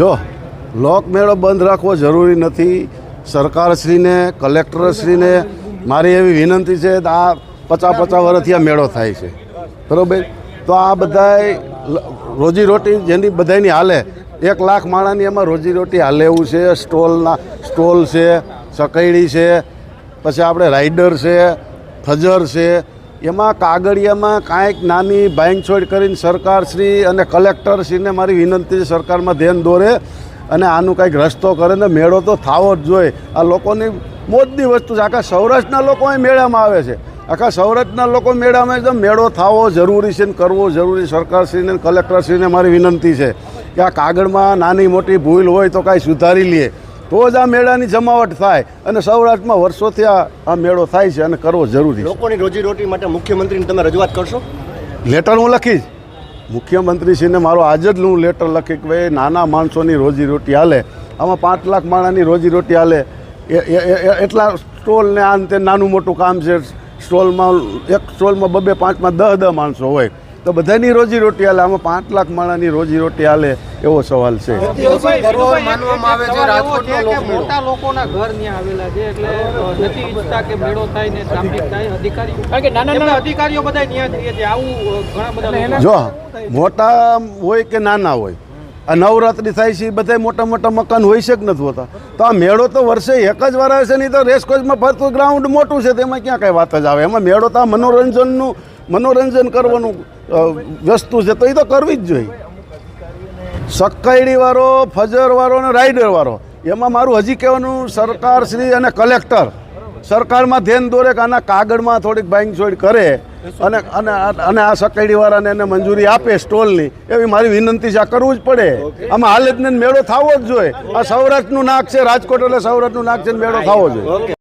જો લોકમેળો બંધ રાખવો જરૂરી નથી. સરકારશ્રીને, કલેક્ટરશ્રીને મારી એવી વિનંતી છે કે આ પચાસ પચાસ વર્ષથી આ મેળો થાય છે. બરાબર? તો આ બધાય રોજીરોટી જેની બધાની હાલે, એક લાખ માણાની એમાં રોજીરોટી હાલે એવું છે, સ્ટોલના, સ્ટોલ છે સકૈડી છે, પછી આપણે રાઈડર છે ફજર છે એમાં કાગળિયામાં કાંઈક નાની બાંધછોડ કરીને સરકારશ્રી અને કલેક્ટરશ્રીને મારી વિનંતી છે, સરકારમાં ધ્યાન દોરે અને આનું કંઈક રસ્તો કરે ને મેળો તો થાવો જ જોઈએ. આ લોકોની મોજની વસ્તુ છે. આખા સૌરાષ્ટ્રના લોકો અહીં મેળામાં આવે છે. આખા સૌરાષ્ટ્રના લોકો મેળામાં એકદમ મેળો થાવો જરૂરી છે ને કરવો જરૂરી. સરકારશ્રીને કલેક્ટરશ્રીને મારી વિનંતી છે કે આ કાગળમાં નાની મોટી ભૂલ હોય તો કાંઈ સુધારી લઈએ તો જ આ મેળાની જમાવટ થાય અને સૌરાષ્ટ્રમાં વર્ષોથી આ આ મેળો થાય છે અને કરવો જરૂરી છે. લોકોની રોજીરોટી માટે મુખ્યમંત્રીને તમે રજૂઆત કરશો? લેટર હું લખીશ. મુખ્યમંત્રીશ્રીને મારો આજ જ હું લેટર લખી કે ભાઈ નાના માણસોની રોજીરોટી હાલે. આમાં પાંચ લાખ માણાની રોજીરોટી હાલે. એટલા સ્ટોલ ને આ નાનું મોટું કામ છે. સ્ટોલમાં એક સ્ટોલમાં બબે પાંચમાં દહ દહ માણસો હોય. તો બધાની રોજીરોટી હાલે. આમાં પાંચ લાખ માણાની રોજીરોટી હાલે એવો સવાલ છે. મોટા લોકોના ઘર આવેલા છે એટલે નથી ઈચ્છતા કે મેળો થાય ને ટ્રાફિક થાય અધિકારીઓ. કારણ કે નાના નાના અધિકારીઓ બધા ત્યાં જઈએ છે આવું ઘણા બધા જો મોટા હોય કે નાના હોય આ નવરાત્રિ થાય છે એ બધા મોટા મોટા મકાન હોય છે કે નથી હોતા? તો આ મેળો તો વર્ષે એક જ વાર આવે છે નહીં તો રેસકોર્સમાં ફરતું ગ્રાઉન્ડ મોટું છે તેમાં ક્યાં કાંઈ વાત જ આવે? એમાં મેળો તો આ મનોરંજનનું મનોરંજન કરવાનું વસ્તુ છે, તો એ તો કરવી જ જોઈએ. સક્કાઈડી ફજરવાળો અને રાઇડરવાળો એમાં મારું હજી કહેવાનું સરકાર શ્રી અને કલેક્ટર, સરકારમાં ધ્યાન દોરે કે આના કાગળમાં થોડીક બાઇંગછોડ કરે અને અને અને આ સક્કાઈડી એને મંજૂરી આપે સ્ટોલની, એવી મારી વિનંતી છે, આ કરવું જ પડે. આમાં હાલતને મેળો થવો જ જોઈએ. આ સૌરાષ્ટ્રનું નાક છે, રાજકોટ એટલે સૌરાષ્ટ્રનું નાક છે મેળો થવો જોઈએ.